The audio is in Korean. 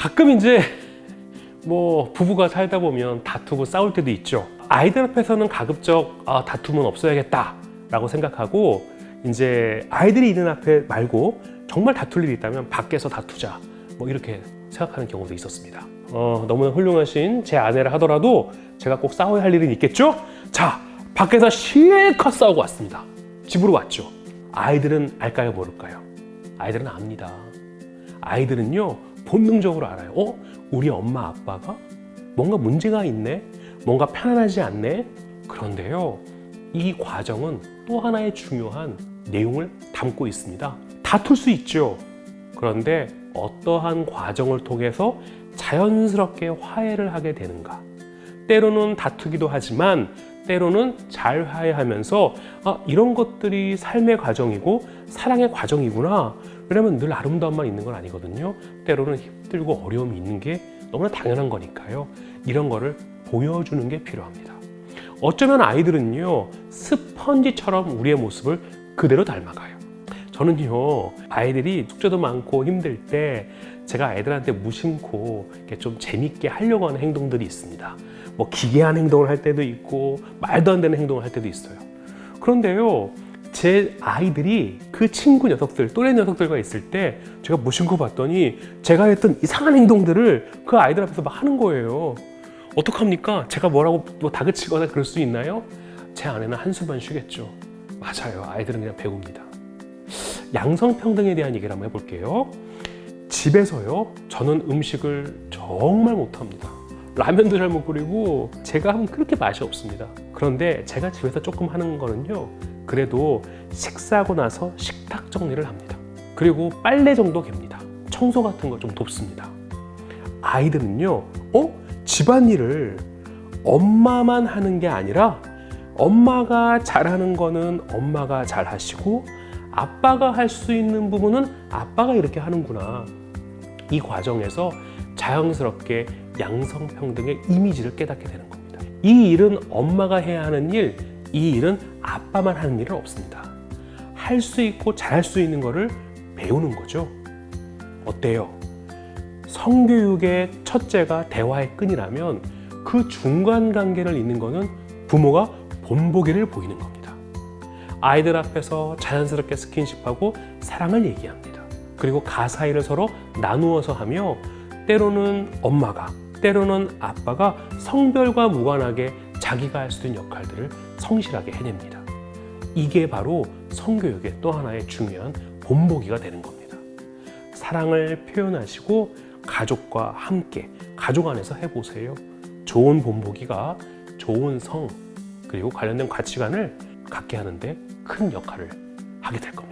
가끔 이제 뭐 부부가 살다 보면 다투고 싸울 때도 있죠. 아이들 앞에서는 가급적 아, 다툼은 없어야겠다라고 생각하고 이제 아이들이 있는 앞에 말고 정말 다툴 일이 있다면 밖에서 다투자 뭐 이렇게 생각하는 경우도 있었습니다. 어, 너무나 훌륭하신 제 아내를 하더라도 제가 꼭 싸워야 할 일은 있겠죠? 자, 밖에서 실컷 싸우고 왔습니다. 집으로 왔죠. 아이들은 알까요, 모를까요? 아이들은 압니다. 아이들은요, 본능적으로 알아요. 어? 우리 엄마, 아빠가 뭔가 문제가 있네? 뭔가 편안하지 않네? 그런데요, 이 과정은 또 하나의 중요한 내용을 담고 있습니다. 다툴 수 있죠. 그런데 어떠한 과정을 통해서 자연스럽게 화해를 하게 되는가? 때로는 다투기도 하지만 때로는 잘 화해하면서 아, 이런 것들이 삶의 과정이고 사랑의 과정이구나. 왜냐면 늘 아름다움만 있는 건 아니거든요. 때로는 힘들고 어려움이 있는 게 너무나 당연한 거니까요. 이런 거를 보여주는 게 필요합니다. 어쩌면 아이들은요, 스펀지처럼 우리의 모습을 그대로 닮아가요. 저는요, 아이들이 숙제도 많고 힘들 때 제가 아이들한테 무심코 이렇게 좀 재밌게 하려고 하는 행동들이 있습니다. 뭐 기괴한 행동을 할 때도 있고 말도 안 되는 행동을 할 때도 있어요. 그런데요, 제 아이들이 그 친구 녀석들, 또래 녀석들과 있을 때 제가 무심코 봤더니 제가 했던 이상한 행동들을 그 아이들 앞에서 막 하는 거예요. 어떡합니까? 제가 뭐라고 뭐 다그치거나 그럴 수 있나요? 제 아내는 한숨만 쉬겠죠. 맞아요. 아이들은 그냥 배웁니다. 양성평등에 대한 얘기를 한번 해볼게요. 집에서요, 저는 음식을 정말 못합니다. 라면도 잘 못 끓이고 제가 하면 그렇게 맛이 없습니다. 그런데 제가 집에서 조금 하는 거는요, 그래도 식사하고 나서 식탁 정리를 합니다. 그리고 빨래 정도 갭니다. 청소 같은 거좀 돕습니다. 아이들은요, 어? 집안일을 엄마만 하는 게 아니라 엄마가 잘하는 거는 엄마가 잘 하시고 아빠가 할 수 있는 부분은 아빠가 이렇게 하는구나. 이 과정에서 자연스럽게 양성평등의 이미지를 깨닫게 되는 겁니다. 이 일은 엄마가 해야 하는 일, 이 일은 아빠만 하는 일은 없습니다. 할 수 있고 잘할 수 있는 거를 배우는 거죠. 어때요? 성교육의 첫째가 대화의 끈이라면 그 중간 관계를 잇는 거는 부모가 본보기를 보이는 겁니다. 아이들 앞에서 자연스럽게 스킨십하고 사랑을 얘기합니다. 그리고 가사일을 서로 나누어서 하며 때로는 엄마가 때로는 아빠가 성별과 무관하게 자기가 할 수 있는 역할들을 성실하게 해냅니다. 이게 바로 성교육의 또 하나의 중요한 본보기가 되는 겁니다. 사랑을 표현하시고 가족과 함께 가족 안에서 해보세요. 좋은 본보기가 좋은 성 그리고 관련된 가치관을 갖게 하는데 큰 역할을 하게 될 겁니다.